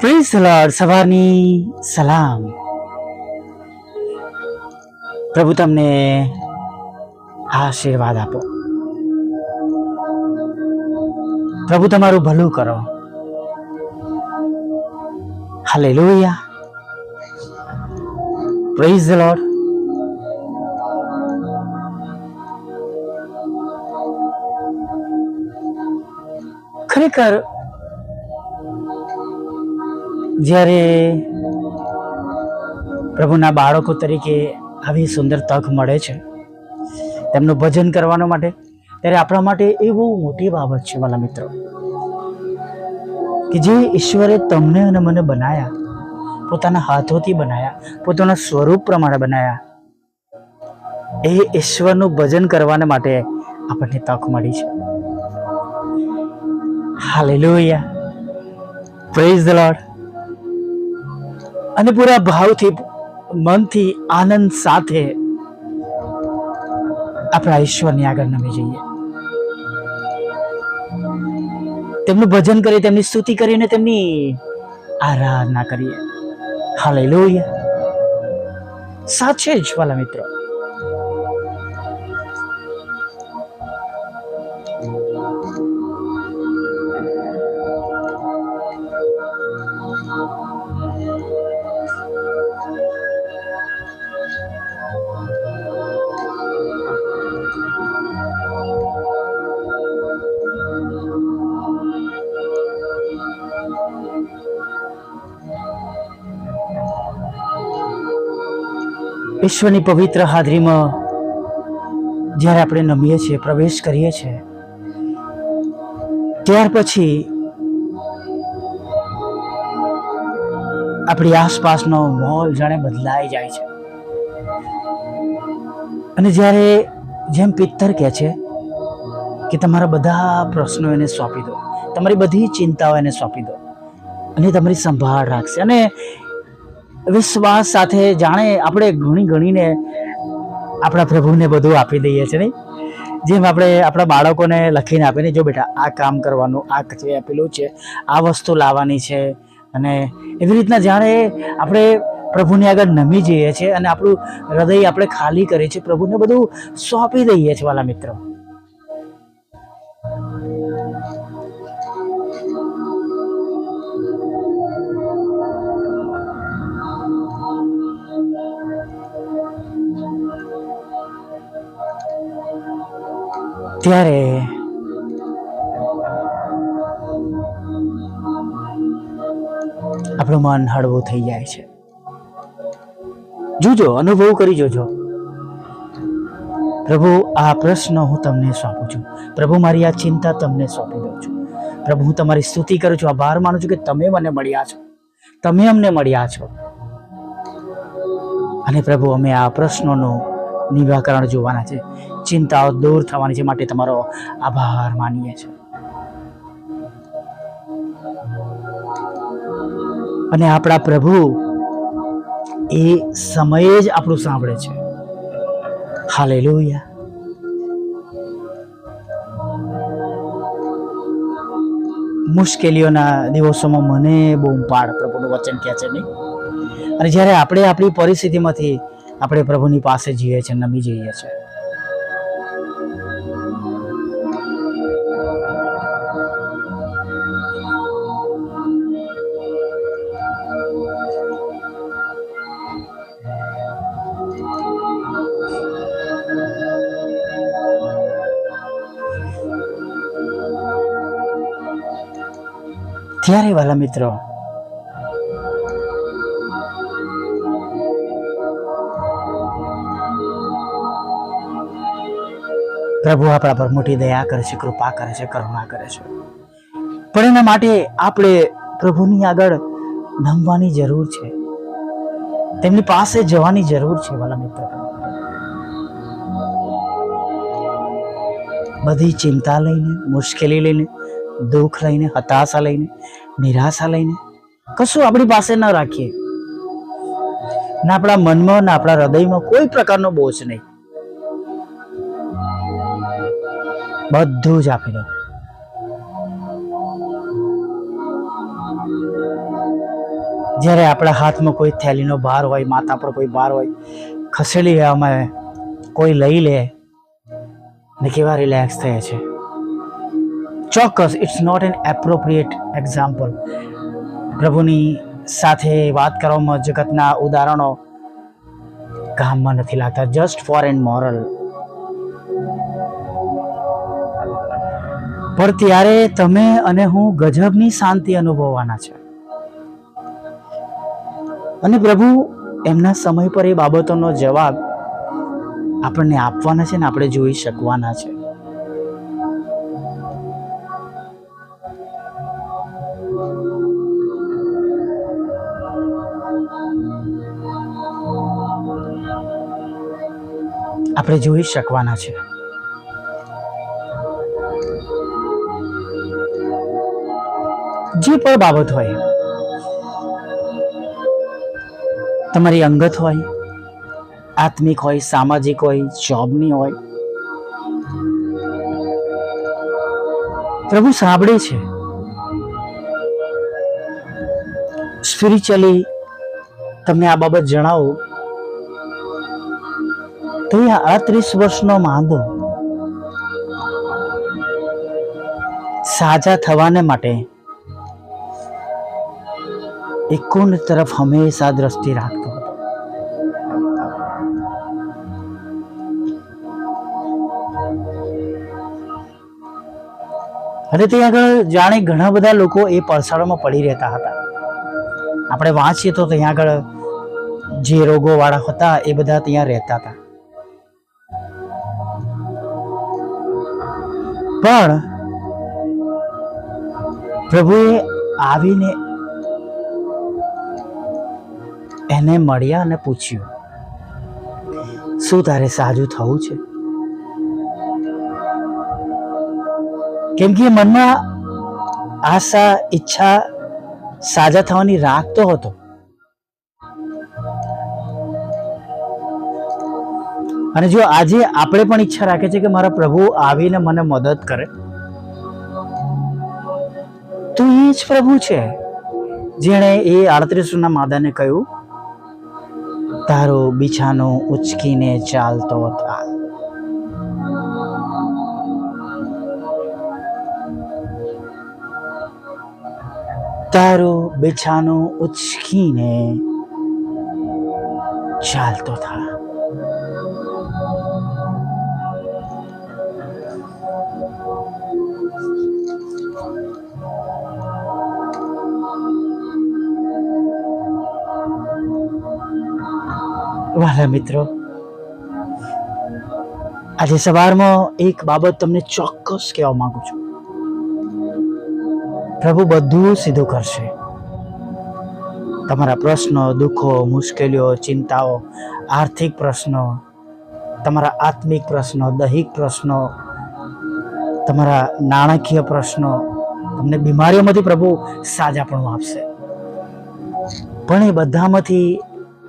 Lord સવારની સલામ પ્રભુ તમને આશીર્વાદ આપો. પ્રભુ તમારું ભલું કરો. હાલેલુયા પ્રેઝ ધ લોર્ડ ખરેખર જ્યારે પ્રભુના બાળકો તરીકે આવી સુંદર તક મળે છે, તેમનું ભજન કરવાનો માટે, ત્યારે આપણા માટે એ બહુ મોટી બાબત છે, વાલા મિત્રો. કે જે ઈશ્વરે તમને અને મને બનાયા, પોતાના હાથોથી બનાયા, પોતાના સ્વરૂપ પ્રમાણે બનાયા, એ ઈશ્વરનું ભજન કરવાને માટે આપણને તક મળી છે. હાલેલુયા પ્રેઝ ધ લોર્ડ અને પૂરા ભાવથી, મનથી, આનંદ સાથે આપણા ઈશ્વરની આગળ નમી જઈએ. તેમનું ભજન કરીએ, તેમની સ્તુતિ કરીને તેમની આરાધના કરીએ. હાલેલુયા સાચે જ વાલા મિત્રો. ઈશ્વરની પવિત્ર હાજરીમાં જ્યારે આપણે નમીએ છીએ, પ્રવેશ કરીએ છીએ, ત્યાર પછી આપણી આસપાસનો માહોલ જાણે બદલાઈ જાય છે. અને જ્યારે જેમ પિત્તર કહે છે કે તમારા બધા પ્રશ્નો એને સોંપી દો, તમારી બધી ચિંતાઓ એને સોંપી દો અને તમારી સંભાળ રાખશે. અને વિશ્વાસ સાથે જાણે આપણે ઘણી ગણીને આપણા પ્રભુને બધું આપી દઈએ છીએ નહીં? જેમ આપણે આપણા બાળકોને લખીને આપીને, જો બેટા, આ કામ કરવાનું, આ છે આપેલું છે, આ વસ્તુ લાવવાની છે, અને એવી રીતના જાણે આપણે પ્રભુની આગળ નમી જઈએ છીએ અને આપણું હૃદય આપણે ખાલી કરીએ છીએ પ્રભુને બધું સોંપી દઈએ છીએ, વાલા મિત્રો. ત્યારે આપણું મન હળવું થઈ જાય છે. જોજો, અનુભવ કરી જોજો. પ્રભુ, આ પ્રશ્ન હું તમને સોંપું છું. પ્રભુ, મારી આ ચિંતા તમને સોંપી દઉં છું. પ્રભુ, હું તમારી સ્તુતિ કરું છું. આભાર માનું છું કે તમે મને મળ્યા છો. તમે અમને મળ્યા છો. અને પ્રભુ, અમે આ પ્રશ્નોનું નિરાકરણ જોવાના છે. ચિંતાઓ દૂર થવાની છે માટે તમારો આભાર માનીએ છીએ. અને આપણા પ્રભુ એ સમયે જ આપણું સાંભળે છે. હાલેલુયા. મુશ્કેલીઓના દિવસોમાં મને બહુ પાડ પ્રભુનું વચન કહે છે નહીં. અને જ્યારે આપણે આપણી પરિસ્થિતિમાંથી આપણે પ્રભુની પાસે જઈએ છીએ, નમી જઈએ છીએ ત્યારે વાલા મિત્રો. પ્રભુ આપણા પર મોટી દયા કરે છે, કૃપા કરે છે, કરુણા કરે છે. પણ એના માટે આપણે પ્રભુની આગળ નમવાની જરૂર છે. તેમની પાસે જવાની જરૂર છે, વાલા મિત્રો. બધી ચિંતા લઈને, મુશ્કેલી લઈને દુઃખ લઈને, હતાશા લઈને, નિરાશા લઈને કશું આપણી પાસે ન રાખીએ. ના આપણા મનમાં, ના આપણા હૃદયમાં કોઈ પ્રકારનો બોજ નહીં. બધું જ આપી દો જ્યારે આપણા હાથમાં કોઈ થેલીનો ભાર હોય, માથા પર કોઈ ભાર હોય ખસેડી અમે કોઈ લઈ લે, ને કેવા રિલેક્સ થયા છે. ચોક્કસ it's not an appropriate example પ્રભુની સાથે વાત કરવામાં જગતના ઉદાહરણો કામમાં નથી લાગતા જસ્ટ ફોર એન મોરલ પણ ત્યારે તમે અને હું ગજબની શાંતિ અનુભવવાના છે. અને પ્રભુ, એમના સમય પર એ બાબતોનો જવાબ આપણને આપવાના છે ને આપણે જોઈ શકવાના છે. આપણે જોઈ શકવાના છે. જે પણ બાબત હોય, તમારી અંગત હોય, આત્મિક હોય, સામાજિક હોય, જોબની હોય, પ્રભુ સાંભળે છે. સ્પિરિચ્યુઅલી તમને આ બાબત જણાવું તો એ અડત્રીસ વર્ષનો માંદો. સાજા થવાને માટે એકુંડ કુંડ તરફ હંમેશા દ્રષ્ટિ રાખતો હતો. અને ત્યાં આગળ જાણે ઘણા બધા લોકો એ પડસાળોમાં પડી રહેતા હતા. આપણે વાંચીએ તો ત્યાં આગળ જે રોગો વાળા હતા એ બધા ત્યાં રહેતા હતા. પણ પ્રભુએ આવીને એને મળ્યા અને પૂછ્યું, શું તારે સાજું થવું છે? કેમ કે મનમાં આશા, ઈચ્છા સાજા થવાની રાખતો હતો. અને જો આજે આપણે પણ ઈચ્છા રાખે છે કે મારા પ્રભુ આવીને મને મદદ કરે, તો એ જ પ્રભુ છે. જેણે એ આડત્રીસના માદાને કહ્યું, તારો બીછાનો ઉચકીને ચાલતો થાય તારો બિછાનો ઉચકીને ચાલતો થા વાલા મિત્રો, આજે સવારમાં એક બાબત તમને ચોક્કસ કહેવા માંગુ છું. પ્રભુ બધું સીધું કરશે. તમારા પ્રશ્નો, દુઃખો, મુશ્કેલીઓ, ચિંતાઓ, આર્થિક પ્રશ્નો, તમારા આત્મિક પ્રશ્નો, દૈહિક પ્રશ્નો, તમારા નાણાકીય પ્રશ્નો તમને બીમારીઓમાંથી પ્રભુ સાજા પણ આપશે. પણ એ બધામાંથી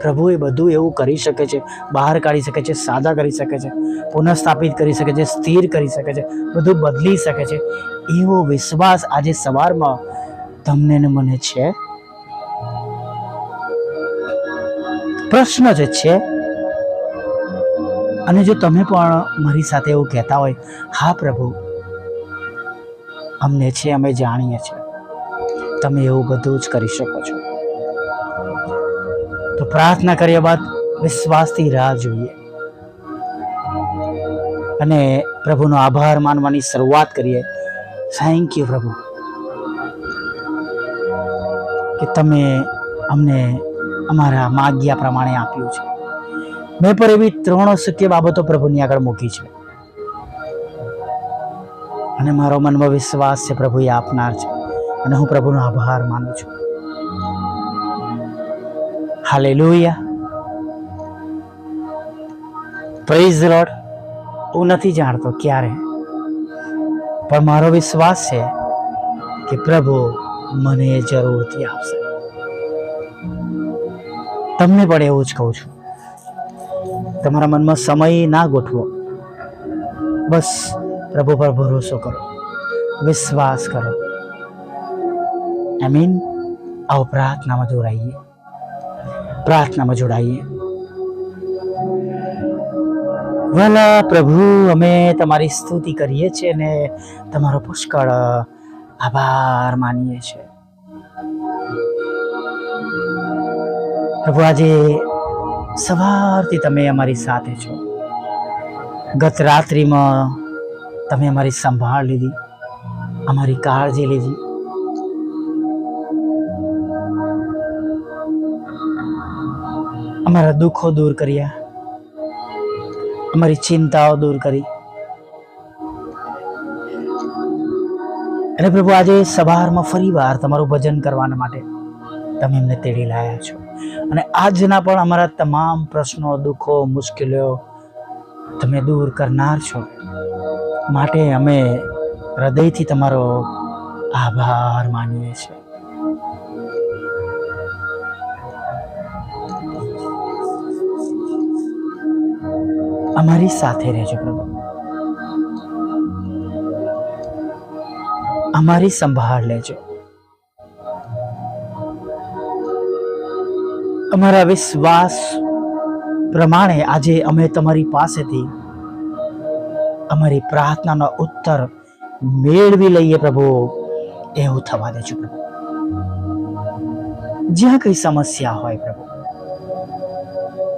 પ્રભુ એ બધું એવું કરી શકે છે, બહાર કાઢી શકે છે સાજા કરી શકે છે, પુનઃસ્થાપિત કરી શકે છે, સ્થિર કરી શકે છે, બધું બદલી શકે છે. એવો વિશ્વાસ આજે સવારમાં તમને ને મને છે? પ્રશ્ન જ છે, અને જો તમે પણ મારી સાથે એવું કહેતા હોય, હા પ્રભુ, અમને છે, અમે જાણીએ છીએ. તમે એવું બધું જ કરી શકો છો. તો પ્રાર્થના કર્યા બાદ વિશ્વાસથી રાહ જોઈએ. અને પ્રભુનો આભાર માનવાની શરૂઆત કરીએ. થેન્ક યુ પ્રભુ. કે તમે અમને અમારા માગ્યા પ્રમાણે આપ્યું છે. મેં પર એવી ત્રણ શક્ય બાબતો પ્રભુની આગળ મૂકી છે. અને મારો મનમાં વિશ્વાસ છે પ્રભુ એ આપનાર છે. અને હું પ્રભુનો આભાર માનું છું. હાલેલુયા. પ્રેઝ લોર્ડ હું નથી જાણતો ક્યારે. પણ મારો વિશ્વાસ છે કે પ્રભુ મને જરૂરથી આપશે. તમને પણ એવું જ કહું છું. તમારા મનમાં સમય ના ગોઠવો. બસ પ્રભુ પર ભરોસો કરો. વિશ્વાસ કરો. આઈ મીન આવો પ્રાર્થનામાં જોડાઈએ. પ્રાર્થનામાં જોડાઈએ. વાલા પ્રભુ, અમે તમારી સ્તુતિ કરીએ છીએ અને તમારો પુષ્કળ આભાર માનીએ છીએ. પ્રભુ, આજે સવારથી તમે અમારી સાથે છો. ગત રાત્રિમાં તમે અમારી સંભાળ લીધી, અમારી કાળજી લીધી. અમારા દુઃખો દૂર કર્યા અમારી ચિંતાઓ દૂર કરી. અને પ્રભુ, આજે સવારમાં ફરી વાર તમારું ભજન કરવાના માટે તમે એમને તેડી લાયા છો. અને આજના પણ અમારા તમામ પ્રશ્નો, દુઃખો, મુશ્કેલીઓ તમે દૂર કરનાર છો. માટે અમે હૃદયથી તમારો આભાર માનીએ છીએ. અમારી સાથે રહેજો પ્રભુ. અમારી સંભાળ લેજો. અમારા વિશ્વાસ પ્રમાણે આજે અમે તમારી પાસેથી અમારી પ્રાર્થનાનો ઉત્તર મેળવી લઈએ પ્રભુ. એવું થવા દેજો પ્રભુ. જ્યાં કઈ સમસ્યા હોય પ્રભુ,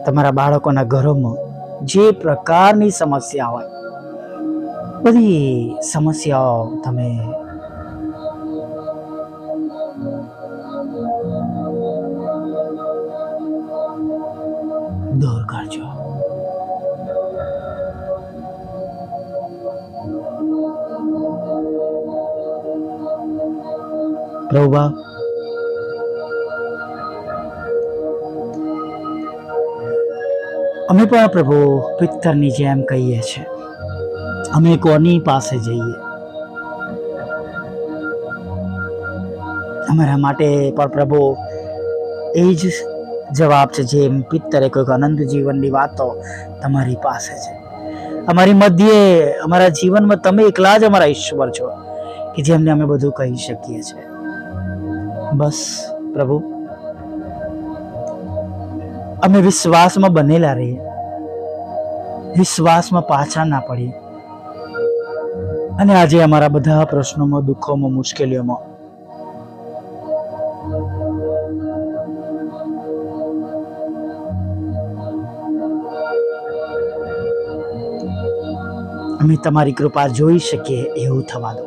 તમારા બાળકોના ઘરોમાં જે પ્રકારની સમસ્યા હોય બધી સમસ્યાઓ તમે દૂર કરજો. પ્રભુ અમે પણ પ્રભુ પિત્તરની જેમ કહીએ છીએ. અમે કોની પાસે જઈએ? અમારા માટે પણ પ્રભુ એ જ જવાબ છે જેમ પિત્તરે કોઈક અનંત જીવનની વાતો તમારી પાસે છે. અમારી મધ્યે, અમારા જીવનમાં તમે એકલા જ અમારા ઈશ્વર છો કે જેમને અમે બધું કહી શકીએ છીએ. બસ પ્રભુ. અમે વિશ્વાસમાં બનેલા રહીએ. વિશ્વાસમાં પાછા ના પડીએ. અને આજે અમારા બધા પ્રશ્નોમાં, દુઃખોમાં, મુશ્કેલીઓમાં અમે તમારી કૃપા જોઈ શકીએ એવું થવા દો.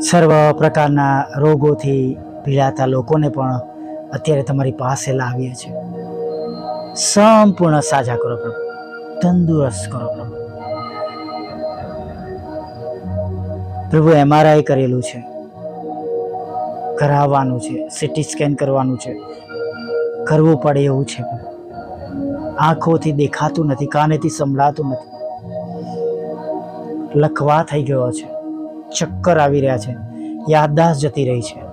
સર્વ પ્રકારના રોગોથી પીડાતા લોકોને પણ અત્યારે તમારી પાસે લાવીએ છીએ. સંપૂર્ણ સાજા કરો પ્રભુ. તંદુરસ્ત કરો પ્રભુ. પ્રભુ એમઆરઆઈ કરેલું છે. કરાવવાનું છે. સિટી સ્કેન કરવાનું છે. કરવું પડે એવું છે આંખોથી દેખાતું નથી, કાનેથી સંભળાતું નથી. લખવા થઈ ગયો છે. ચક્કર આવી રહ્યા છે. યાદદાસ્ત જતી રહી છે.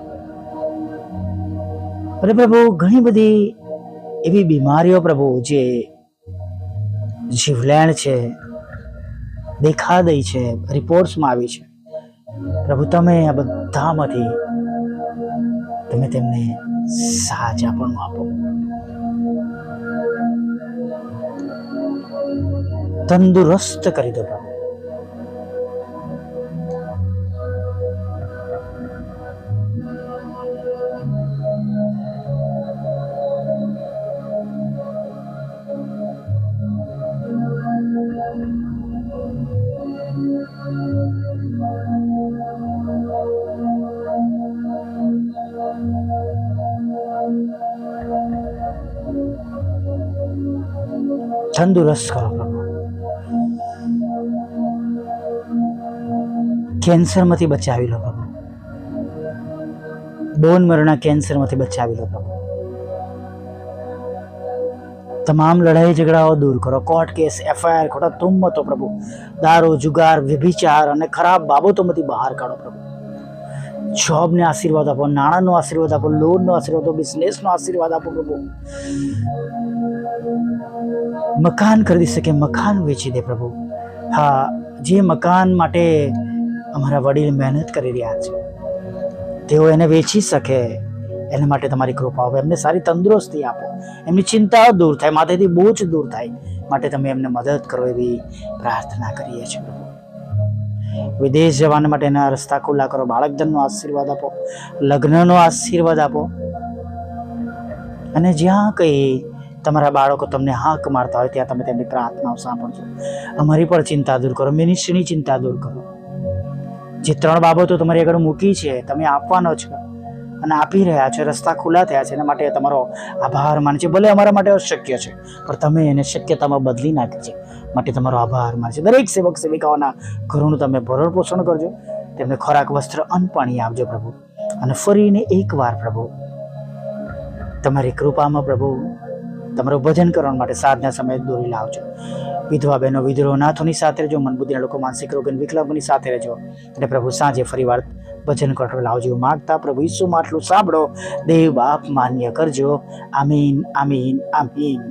અરે પ્રભુ, ઘણી બધી એવી બીમારીઓ પ્રભુ જે જીવલેણ છે દેખાદઈ છે, રિપોર્ટ્સમાં આવી છે. પ્રભુ, તમે આ બધામાંથી તમે તેમને સાજા પણ આપો. તંદુરસ્ત કરી દો પ્રભુ. તંદુરસ્ત કરો. કેન્સરમાંથી બચાવી લો પ્રભુ. બોન મરના કેન્સરમાંથી બચાવી લો પ્રભુ. તમામ લડાઈ ઝઘડાઓ દૂર કરો. કોર્ટ કેસ, એફઆઈઆર ખોટા તુમ્મતો પ્રભુ. દારૂ, જુગાર, વ્યભિચાર અને ખરાબ બાબતોમાંથી બહાર કાઢો પ્રભુ. જોબને આશીર્વાદ આપો, નાણાંનો આશીર્વાદ આપો, લોનનો આશીર્વાદ આપો, બિઝનેસનો આશીર્વાદ આપો પ્રભુ. મકાન ખરીદી શકે, મકાન વેચી દે પ્રભુ. હા, જે મકાન માટે અમારા વડીલ મહેનત કરી રહ્યા છે, તેઓ એને વેચી શકે, એના માટે તમારી કૃપા આપો એમને સારી તંદુરસ્તી આપો. એમની ચિંતાઓ દૂર થાય, માથેથી બોજ દૂર થાય, માટે તમે એમને મદદ કરો એવી પ્રાર્થના કરીએ છીએ પ્રભુ. વિદેશ જવાના માટેના રસ્તા ખુલ્લા કરો. બાળક આશીર્વાદ આપો. લગ્નનો આશીર્વાદ આપો. અને જ્યાં કંઈ તમારા બાળકો તમને હાક મારતા હોય, ત્યાં તમે તેમની પ્રાર્થનાઓ સાંભળજો. અમારી પણ ચિંતા દૂર કરો. મિનિસ્ટ્રીની ચિંતા દૂર કરો. જે ત્રણ બાબતો તમારી આગળ મૂકી છે, તમે આપવાનો છો અને આપી રહ્યા છો, રસ્તા ખુલ્લા થયા છે, એના માટે તમારો આભાર માને છે ભલે અમારા માટે અશક્ય છે, પણ તમે એને શક્યતામાં બદલી નાખી છે. માટે તમારો આભાર. માને છે દરેક સેવક, સેવિકાઓના ઘરોનું તમે ભરણ પોષણ કરજો. તેમને ખોરાક, વસ્ત્ર, અન્ન, પાણી આપજો પ્રભુ. અને ફરીને એકવાર પ્રભુ, તમારી કૃપામાં પ્રભુ, તમારું ભજન કરવા માટે સાધના સમયે દોરી લાવજો. વિધવા બહેનો વિદ્રોહ નાથોની સાથે રહેજો, મનબુદ્ધિના લોકો, માનસિક રોગ અને વિકલાંગોની સાથે રહેજો. અને પ્રભુ, સાંજે ફરીવાર ભજન કરો લાવજો એવું માગતા પ્રભુ ઈસુમાં આટલું સાંભળો. દેવ બાપ માન્ય કરજો. આમીન આમીન આમીન.